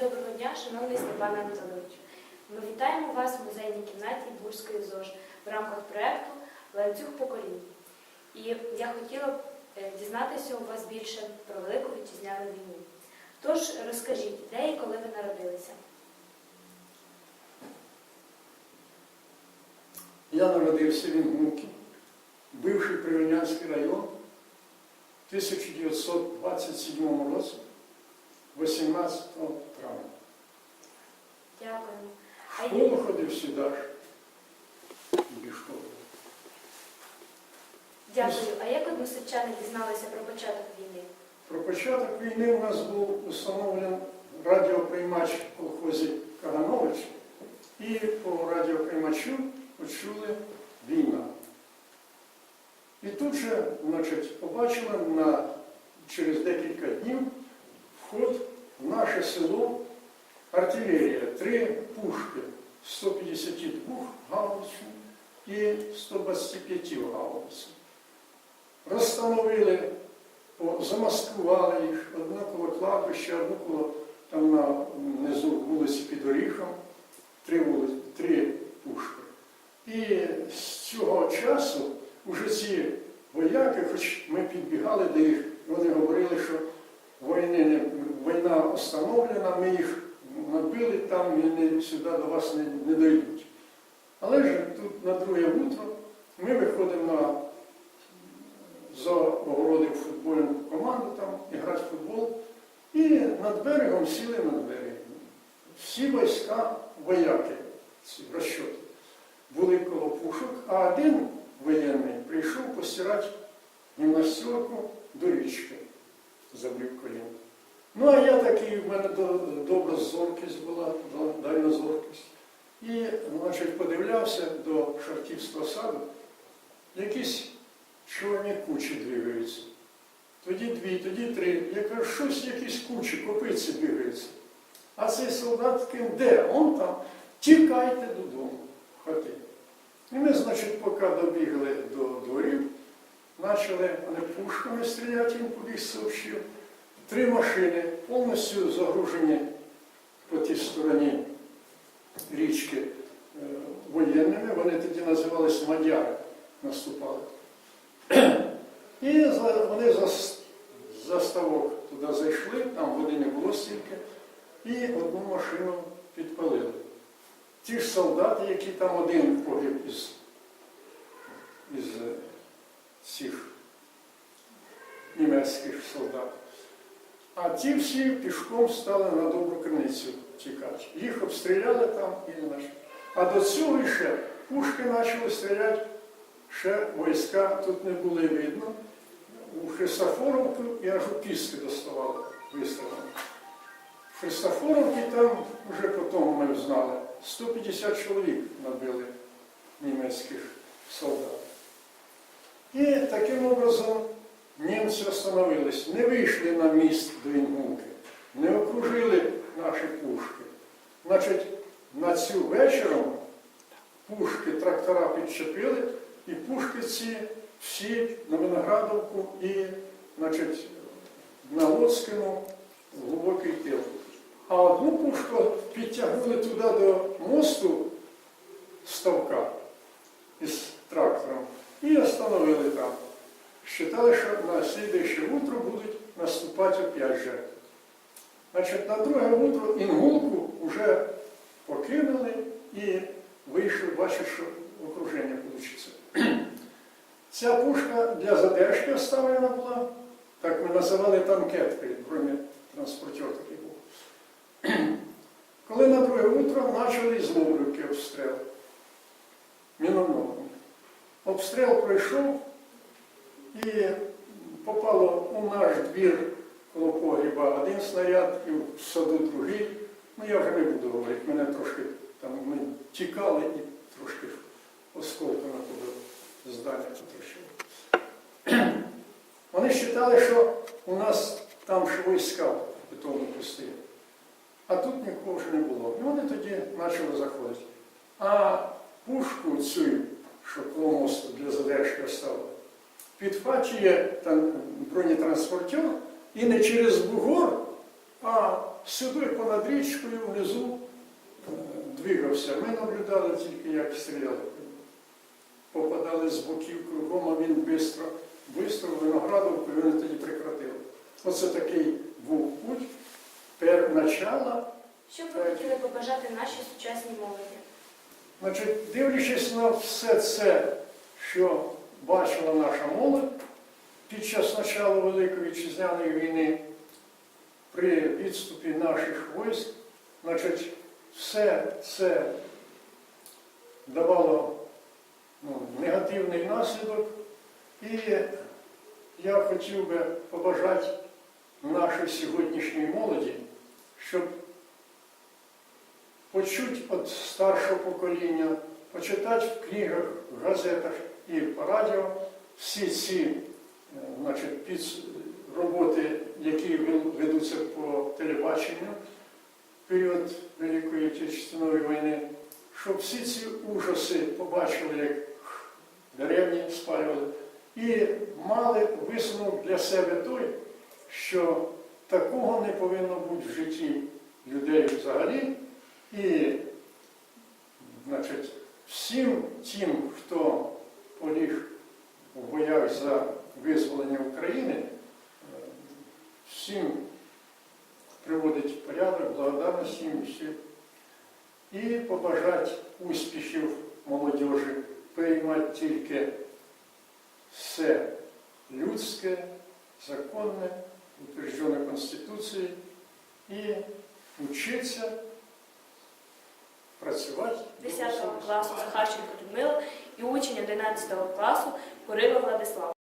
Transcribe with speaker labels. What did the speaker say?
Speaker 1: Доброго дня, шановний Степан Анатолійович. Ми вітаємо вас в музейній кімнаті Бурської ЗОЖ в рамках проєкту Ланцюг поколінь. І я хотіла б е, дізнатися у вас більше про Велику Вітчизняну війну. Тож розкажіть, де і коли ви народилися?
Speaker 2: Я народився в Інгулці, бивший Привільнянський район, в 1927 році, 18 травня.
Speaker 1: Дякуємо.
Speaker 2: В школу ходив сюди ж.
Speaker 1: Дякую. А як односельчани дізналися про початок війни?
Speaker 2: Про початок війни у нас був установлений радіоприймач в колхозі Каганович, і по радіоприймачу почули війна. І тут же, значить, побачили на, через декілька днів вход в наше село артилерія, три пушки 152 гаубичних і 125 гаубиців. Розстановили замаскували їх, одне коло кладбища, коло там на внизу вулиці під Оріхом, три вулиці, три пушки. І з цього часу вже ці вояки, хоч ми підбігали до їх, вони говорили, що війни війна остановлена, ми їх набили там не, сюди до вас не, не дійдуть. Але ж тут на друге утро ми виходимо на загородив футбольну команду там і грати в футбол. І над берегом сіли над берегом. Всі війська вояки, ці розчоти, були коло пушок, а один воєнний прийшов постирати гімнастерку до річки, забив коліно. Ну, а я такий, в мене добра зоркість була, до- дальнозоркість. І, значить, подивлявся до Шартівського саду, якісь чорні кучі двигаються. Тоді дві, тоді три. Я кажу, щось якісь кучі, копиці двигаються. А цей солдат ким, де? Он там, тікайте додому, хоти. І ми, значить, поки добігли до дворів, почали вони пушками стріляти, він побіг сообщив. Три машини повністю загружені по тій стороні річки е, воєнними, вони тоді називалися мадяри, наступали. І вони за, с- за ставок туди зайшли, там води не було стільки, і одну машину підпалили. Ті ж солдати, які там один погиб із, із е, цих німецьких солдат. А ті всі пішком стали на добру криницю тікати. Їх обстріляли там і нашли. А до цього ще пушки почали стріляти ще війська тут не були видно. У Христофоровку і аж у Піски доставали. В Христофоровці там вже потім ми знали, 150 чоловік набили німецьких солдат. І таким образом німці остановились, не вийшли на міст до Інгулки, не окружили наші пушки. Значить, на цю вечором пушки трактора підчепили, і пушки ці всі на Виноградовку і значить, на Лоцькину в глибокий тил. А одну пушку підтягнули туди до мосту ставка із трактором і остановили там. Считали, що на слідуюче утро будуть наступати опять жертви. Значить, на друге утро Інгулку вже покинули і вийшли, бачать, що окруження вийде. Ця пушка для задержки оставлена була, так ми називали танкеткою, бронетранспортер такий. Коли на друге утро почали з Лубрівки обстріл мінометом. Обстріл пройшов і попало у наш двір коло погріба один снаряд і в саду другий. Ну я вже не буду говорити, мене трошки там ми тікали і трошки осколками туди здання потрощило. Вони вважали, що у нас там ще війська бетонно пустили. А тут нікого вже не було. І вони тоді почали заходити. А пушку цю, що коло мосту для задержки оставили, підхвачує там бронетранспортер і не через бугор, а сюди понад річкою внизу е, двигався. Ми наблюдали тільки, як стріляли. Попадали з боків кругом, а він швидко, швидко виноградовку, і вони тоді прекратили. Оце такий був путь, пер начала.
Speaker 1: Що ви хотіли побажати нашій сучасній молоді?
Speaker 2: Значить, дивлячись на все це, що бачила наша молодь під час початку Великої Вітчизняної війни, при відступі наших військ, значить, все це давало ну, негативний наслідок. І я хотів би побажати нашій сьогоднішній молоді, щоб почути від старшого покоління, почитати в книгах, в газетах і радіо всі ці е, значить, підс- роботи, які ведуться по телебаченню в період Великої Отечественної війни, щоб всі ці ужаси побачили, як деревні спалювали, і мали висновок для себе той, що такого не повинно бути в житті людей взагалі. І, значить, всім тим, приводить в порядок, благодарності їм всім. І побажати успіхів молодіжі, приймати тільки все людське, законне, утверждене Конституцією і вчитися працювати.
Speaker 1: 10 класу Захарченко Людмила і учень 11 класу Курила Владислав.